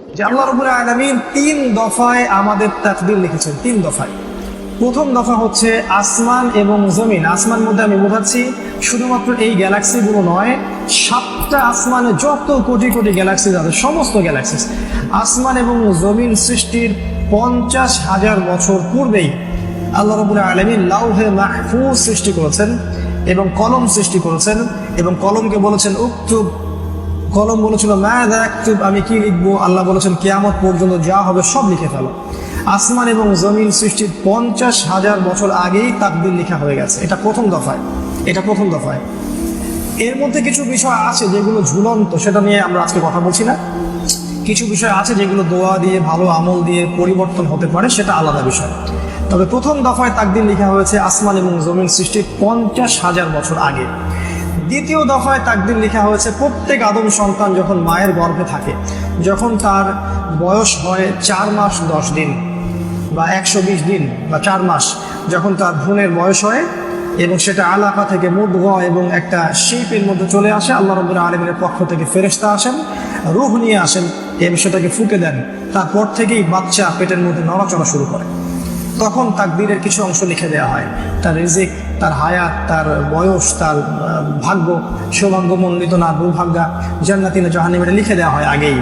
যে আল্লাহ রবুল আলমিন তিন দফায় আমাদের তাকদির লিখেছেন, তিন দফায়। প্রথম দফা হচ্ছে আসমান এবং জমিন। আসমান মধ্যে আমি বোঝাচ্ছি, শুধুমাত্র এই গ্যালাক্সিগুলো নয়, সাতটা আসমানে যত কোটি কোটি গ্যালাক্সি আছে, সমস্ত গ্যালাক্সিস আসমান এবং জমিন সৃষ্টির পঞ্চাশ হাজার বছর পূর্বেই আল্লাহ রবুল আলমিন লাউহে মাহফুজ সৃষ্টি করেছেন এবং কলম সৃষ্টি করেছেন এবং কলমকে বলেছেন উক্তুব কলম বলেছিল ম্যাদা একটু আমি কি লিখব? আল্লাহ বলেছেন, কেয়ামত পর্যন্ত যা হবে সব লিখে ফেলো। আসমান এবং জমিন সৃষ্টির পঞ্চাশ হাজার বছর আগেই তাকদির লেখা হয়ে গেছে। এটা প্রথম দফায়। এটা প্রথম দফায়। এর মধ্যে কিছু বিষয় আছে যেগুলো ঝুলন্ত, সেটা নিয়ে আমরা আজকে কথা বলছি না। কিছু বিষয় আছে যেগুলো দোয়া দিয়ে, ভালো আমল দিয়ে পরিবর্তন হতে পারে, সেটা আলাদা বিষয়। তবে প্রথম দফায় তাকদির লেখা হয়েছে, আসমান এবং জমিন সৃষ্টির পঞ্চাশ হাজার বছর আগে। দ্বিতীয় দফায় তাকদির লেখা হয়েছে, প্রত্যেক আদম সন্তান যখন মায়ের গর্ভে থাকে, যখন তার বয়স হয় চার মাস দশ দিন বা একশো বিশ দিন বা চার মাস, যখন তার ভ্রূণের বয়স হয় এবং সেটা আলাকা থেকে মুদগ এবং একটা শিল্পের মধ্যে চলে আসে, আল্লাহ রবুল্লাহ আলমের পক্ষ থেকে ফেরেস্তা আসেন, রুহ নিয়ে আসেন এবং সেটাকে ফুকে দেন, তারপর থেকেই বাচ্চা পেটের মধ্যে নড়াচড়া শুরু করে। তখন তাকদীরের কিছু অংশ লিখে দেওয়া হয়। তার রিজিক, তার হায়াত, তার বয়স, তার ভাগ্য সৌভাগ্যমণ্ডিত না দুর্ভাগ্যা জান্নাতি না জাহান্নাম এটা লিখে দেওয়া হয় আগেই।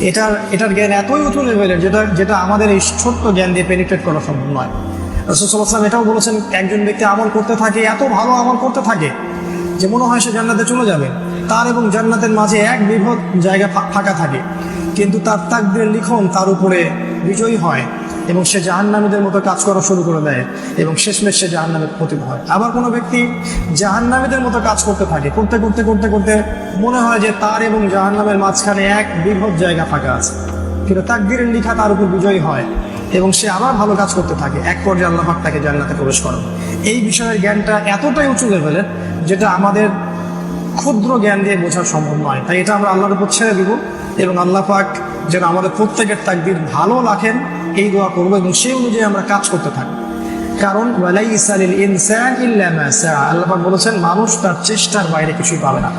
এটার এটার জ্ঞান এতই উঁচু লেভেলের যেটা যেটা আমাদের এই ছোট্ট জ্ঞান দিয়ে পেনিট্রেট করা সম্ভব নয়। রসুলাম এটাও বলেছেন, একজন ব্যক্তি আমল করতে থাকে, এত ভালো আমল করতে থাকে যে মনে হয় সে জান্নাতে চলে যাবে। তার এবং জান্নাতের মাঝে এক বৃহৎ জায়গা ফাঁকা থাকে। কিন্তু তার তাকদের লিখন তার উপরে বিজয়ী হয়। এবং সে জাহান্নামীদের মতো কাজ করা শুরু করে দেয় এবং শেষমেশ সে জাহান্নামের প্রতি হয়। আবার কোনো ব্যক্তি জাহান্নামীদের মতো কাজ করতে থাকে, করতে করতে করতে করতে মনে হয় যে তার এবং জাহান্নামের মাঝখানে এক বৃহৎ জায়গা ফাঁকা আছে। কিন্তু তাকদিরের লিখা তার উপর বিজয়ী হয় এবং সে আবার ভালো কাজ করতে থাকে। এক পর্যায়ে আল্লাহ পাক তাকে জান্নাতে প্রবেশ করে এই বিষয়ের জ্ঞানটা এতটাই উঁচু লেভেলের যেটা আমাদের ক্ষুদ্র জ্ঞান দিয়ে বোঝা সম্ভব নয়। তাই এটা আমরা আল্লাহর উপর ছেড়ে দিব এবং আল্লাহ পাক যেন আমাদের প্রত্যেকের তাকদির ভালো রাখেন এই দোয়া করব এবং সেই অনুযায়ী আমরা কাজ করতে থাকি। কারণ ইনসান ইল্লা মা আল্লাহ বলেছেন, মানুষ তার চেষ্টার বাইরে কিছুই পাবে না।